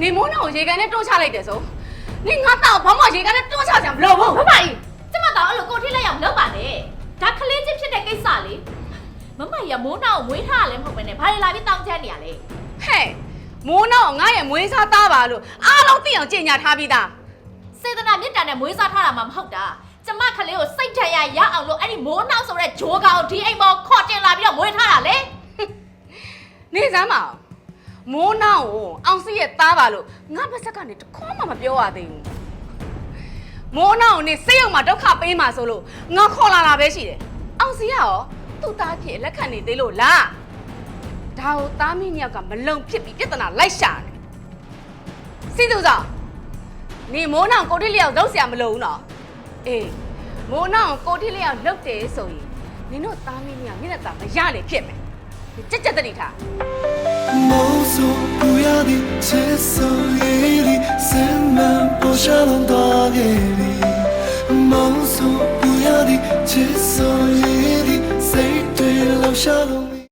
နေမိုးနောင်ကိုရေကန်နဲ့တွန်းချလိုက်တယ်ဆိုနေငါတောက်ဘာမှရေကန်နဲ့တွန်းချကြမလို့ဘူး မမကြီးကျမတော့အဲ့လိုကိုထိလိုက်အောင်လုပ်ပါနဲ့ဒါခလေးချင်းဖြစ်တဲ့ကိစ္စလေမမကြီးကမိုးနောက်ကိုမွေးထားရလဲမဟုတ်ပဲနဲ့ဘာလဲလာပြီးတောင်းချမ်းနေရလဲဟဲ့မိုးနောင်ကငါရဲ့မွေးစားသားပါလို့အားလုံးသိအောင်ကြင်ညာထားပြီးသားစေတနာမြတ်တာနဲ့မွေးစားထားတာမှမဟုတ်တာကျမခလေးကိုစိတ်ထရရအောင်လို့အဲ့ဒီမိုးနောက်ဆိုတဲ့ဂျိုးကောင်ဒီအိမ်ပေါ်ခေါ်တင်လာပြီးတော့မွေးထားတာလေ နေစမ်းမအောင် မိုးနောက်ကိုအောင်စီရဲ့သားပါလို့ငါဘက်ဆက်ကနေတခေါမှမပြောရသေးဘူးမိုးနောက်ကိုနေစိတ်ရောက်မှဒုက္ခပေးမှဆိုလို့ငါခေါ်လာတာပဲရှိတယ်အောင်စီကရောသူ့သားဖြစ်လက်ခံနေသေးလို့လားဒါကိုသားမင်းညောက်ကမလုံဖြစ်ပြီးပြဿနာလိုက်ရှာနေစီသူဆောင်နေမိုးနောက်ကိုတိလျောက်လုံးဆရာမလုံဘူးနော်အေးမိုးနောက်ကိုတိလျောက်လုတ်တယ်ဆိုရင်နင်တို့သားမင်းညောက်မျက်နှာသာမရလေဖြစ်မယ်ကြက်ကြက်တတိထား 梦诉不要你接受一粒塞满波沙浪大夜里，梦诉不要你接受